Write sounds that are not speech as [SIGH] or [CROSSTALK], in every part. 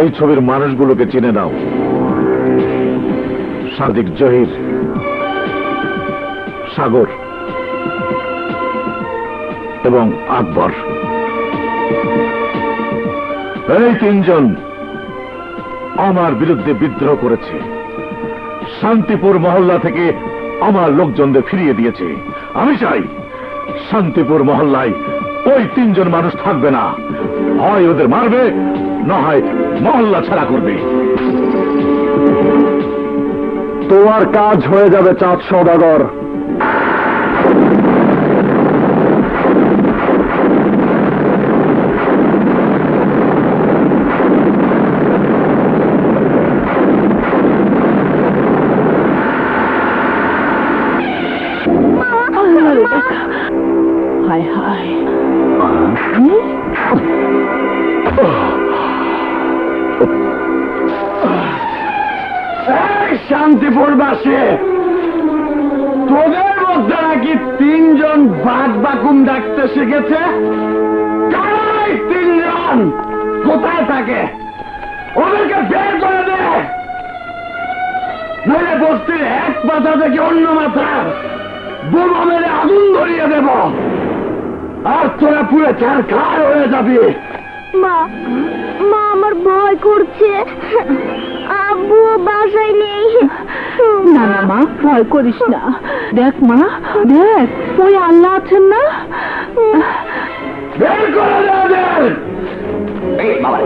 এই ছবির মানুষগুলোকে চিনে নাও। সাদিক জহির, সাগর, এবং আকবর। এই তিনজন আমার বিরুদ্ধে বিদ্রোহ করেছে। শান্তিপুর মহল্লা থেকে আমার লোকজনদের ফিরিয়ে দিয়েছে। আমি চাই শান্তিপুর মহল্লায় ওই তিনজন মানুষ থাকবে না। হয় ওদের মারবে না হয় মহল্লা ছাড়া করবে। তোমার কাজ হয়ে যাবে চাঁদ সদাগর শান্তিপুরবাসী তোদের মধ্যে নাকি তিনজন বাঘ বাকুম ডাকতে শিখেছে? তিনজন? কোথায় থাকে? ওদেরকে বের করে দে। নইলে বস্তির এক মাথা থেকে অন্য মাথার বোমা মেরে আগুন ধরিয়ে দেব। আর তোরা পুরো চার খার হয়ে যাবি। মা আমার ভয় করছে। আব্বু বাসায় নেই। না না মা ভয় করিস না। দেখ মা দেখ ওই আল্লাহ আছেন না? বের করে দে এই বাবা।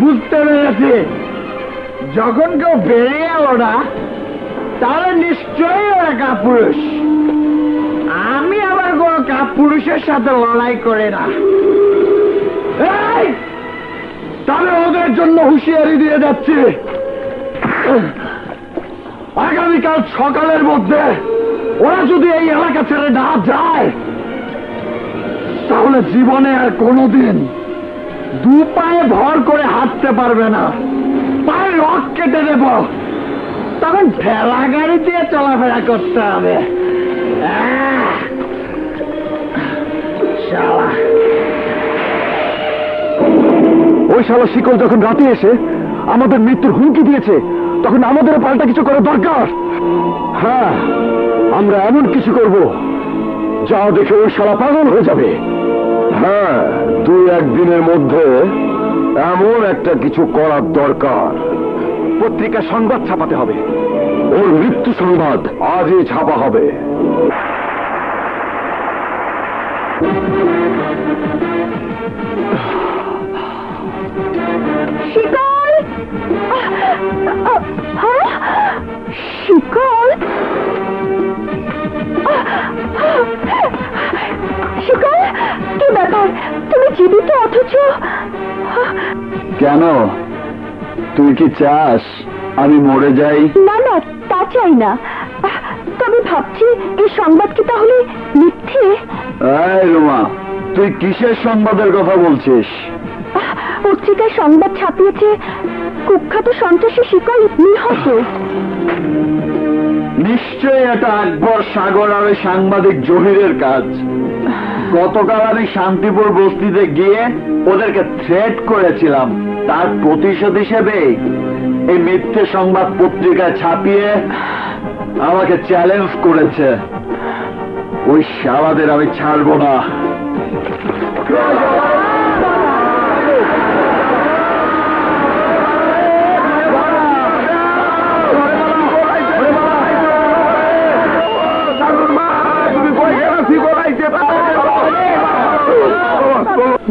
বুঝতে পেরেছি। যখন কেউ বেরিয়ে না তাহলে নিশ্চয়ই ওরা কাপুরুষ। আমি আবার কোনো কাপুরুষের সাথে লড়াই করে না! তবে ওদের জন্য হুঁশিয়ারি দিয়ে যাচ্ছি। আগামীকাল সকালের মধ্যে ওরা যদি এই এলাকা ছেড়ে না যায়, তাহলে জীবনে আর কোনোদিন দু পায়ে ভর করে হাঁটতে পারবে না। পায়ে রক কেটে দেব। তখন ঠেলা গাড়ি দিয়ে চলাফেরা করতে হবে। ওই শালা শিকল যখন রাতে এসে আমাদের মৃত্যুর হুমকি দিয়েছে, তখন আমাদের পাল্টা কিছু করা দরকার। হ্যাঁ আমরা এমন কিছু করব, যা দেখে ওই শালা পাগল হয়ে যাবে। হ্যাঁ দুই একদিনের মধ্যে এমন একটা কিছু করার দরকার। পত্রিকা সংবাদ ছাপাতে হবে। ওর মৃত্যু সংবাদ আজই ছাপা হবে। শিকল? হ্যাঁ? শিকল? শিকল কি ব্যাপার? তুমি জীবিত অথচ? কেন? তুই কি চাস আমি মরে যাই? না না তা চাই না। তবে ভাবছি এই সংবাদ কি তাহলে মিথ্যে? রুমা তুই কিসের সংবাদের কথা বলছিস? পত্রিকায় সংবাদ ছাপিয়েছে কুখ্যাত সন্ত্রাসী শিকল নিহত। নিশ্চয়ই এটা আকবর সাগর আর সাংবাদিক জহিরের কাজ। গতকাল আমি শান্তিপুর বস্তিতে গিয়ে ওদেরকে থ্রেট করেছিলাম। তার প্রতিশোধ হিসেবে এই মিথ্যে সংবাদ পত্রিকায় ছাপিয়ে আমাকে চ্যালেঞ্জ করেছে। ওই শালাদের আমি ছাড়বো না।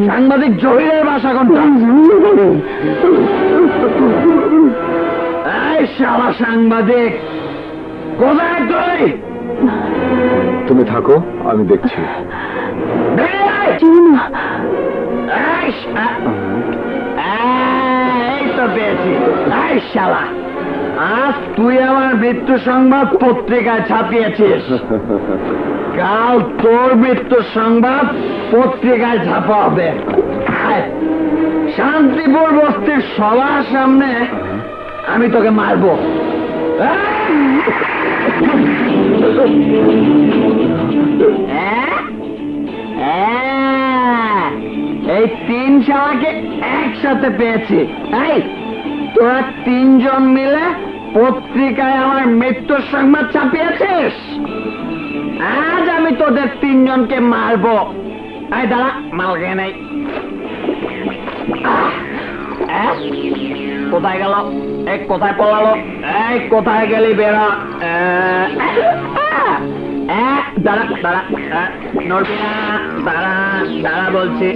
সাংবাদিক জহিরের বাসা কোনটা? এই শালা সাংবাদিক কোথায় তুই? তুমি থাকো আমি দেখছি। শালা আজ তুই আমার মৃত্যু সংবাদ পত্রিকায় ছাপিয়েছিস। কাল তোর মৃত্যুর সংবাদ পত্রিকায় ছাপা হবে। শান্তিপুর বস্তির সবার সামনে আমি তোকে মারবো। এই! এই তিন শালাকে একসাথে পেয়েছি। এই, তোরা তিনজন মিলে পত্রিকায় আমার মৃত্যুর সংবাদ ছাপিয়েছিস? আজ আমি তোদের তিনজনকে মারবো। এই দাঁড়া, মাল খেয়ে নাই। কোথায় গেল? এই কোথায় পলালো? এই কোথায় গেলি বেড়া? দাঁড়া দাঁড়া দাঁড়া দাঁড়া বলছি।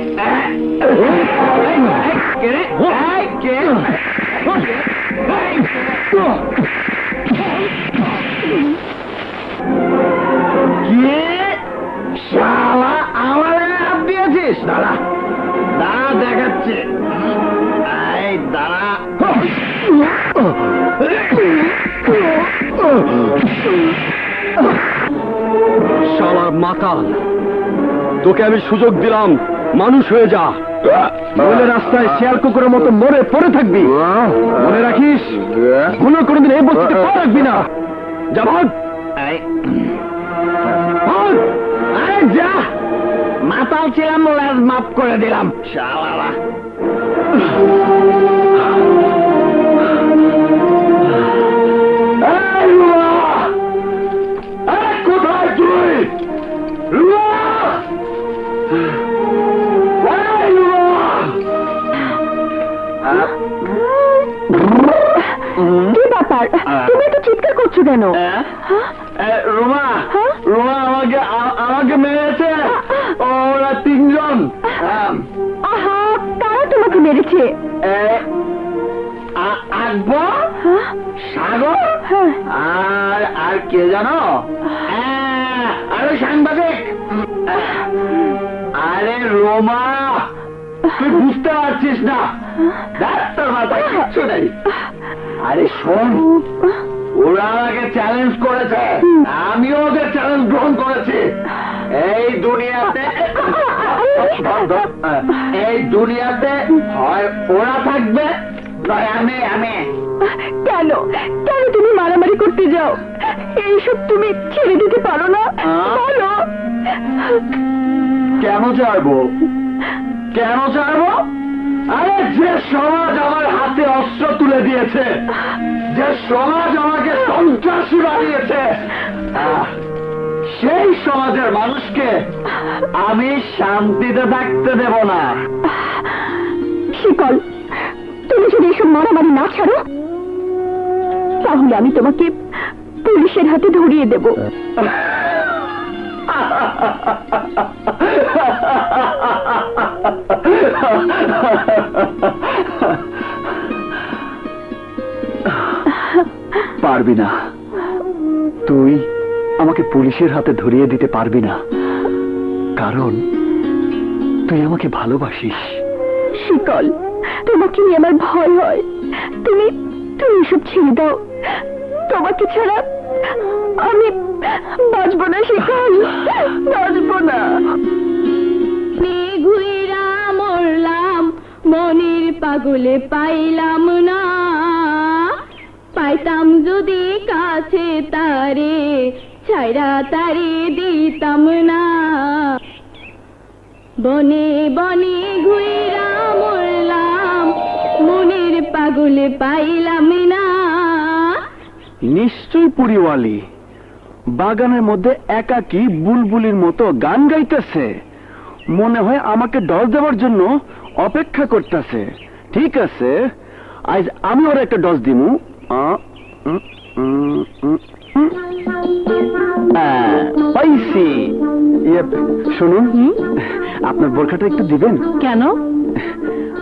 দাঁড়া। দাঁড়া দেখাচ্ছে। এই দাঁড়া। শালার মাতাল তোকে আমি সুযোগ দিলাম মানুষ হয়ে যা। নইলে রাস্তায় শেয়াল কুকুরের মতো মরে পড়ে থাকবি। মনে রাখিস কোনো কোনোদিন এই বস্তিতে পা রাখবি না। যা ভাগ। যা। মাতাল ছিলাম লেজ মাফ করে দিলাম। শালারা। কোথায় তুই! কি ব্যাপার? তুমি এত চিৎকার করছ কেন? হ্যাঁ? রুমা। হ্যাঁ? রুমা আমাকে আমাকে মেরেছে। ওরা তিনজন। আম, আহা কারা তোমাকে মেরেছে? আকবর? হ্যাঁ? সাগর? হ্যাঁ। আর আর কে জানো? হ্যাঁ, আরে সাংবাদিক। আরে রোমা তুই বুঝতে পারছিস না। দেখ তোর মাথায় কিচ্ছু নেই। আরে শোন। ওরা আমাকে চ্যালেঞ্জ করেছে। আমিও ওদের চ্যালেঞ্জ গ্রহণ করেছি। এই দুনিয়াতে এই দুনিয়াতে হয় ওরা থাকবে নয় আমি আমি। কেন? কেন তুমি মারামারি করতে যাও? এইসব তুমি ছেড়ে দিতে পারো না। বলো। কেন চাইব? কেন চাইব? আরে যে সমাজ আমার হাতে অস্ত্র তুলে দিয়েছে যে সমাজ আমাকে সন্ত্রাসী বানিয়েছে সেই সমাজের মানুষকে আমি শান্তিতে থাকতে দেব না। শিকল তুমি যদি এসব মারামারি না ছাড়ো তাহলে আমি তোমাকে পুলিশের হাতে ধরিয়ে দেব। পারবি না। তুই আমাকে পুলিশের হাতে ধরিয়ে দিতে পারবি না। কারণ তুই আমাকে ভালোবাসিস। শিকল, তোমাকে নিয়ে আমার ভয় হয়। তুমি তুমি এসব ছেড়ে দাও। তোমাকে ছাড়া আমি বাঁচবো না শিকল বাঁচবো না ঘুইরা মরলাম মনের পাগলে পাইলাম না। পাইতাম যদি কাছে তারে ছাইরা তারে দিতাম না। বনে বনে ঘুইরা মরলাম মনের পাগলে পাইলাম না। নিশ্চয় পুরিওয়ালি। বাগানের মধ্যে একাকী বুলবুলির মতো গান গাইতেছে। মনে হয় আমাকে ডস দেওয়ার জন্য অপেক্ষা করতেছে। ঠিক আছে আজ আমি ওর একটা ডস দিমু। ইয়ে, শুনুন আপনার বোরখাটা একটু দিবেন? কেন?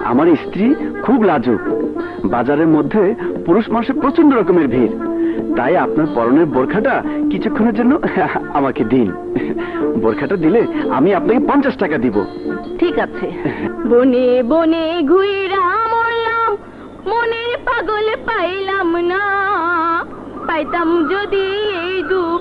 আমার স্ত্রী খুব লাজুক। বাজারের মধ্যে পুরুষ মানুষের প্রচণ্ড রকমের ভিড়। তাই আপনার পরনের বোরখাটা কিছুক্ষণের জন্য [LAUGHS] আমাকে দিন। বোরখাটা দিলে আমি আপনাকে পঞ্চাশ টাকা দিব। ঠিক আছে। বনে বনে মনের পাগল পাইলাম না। পাইতাম যদি এই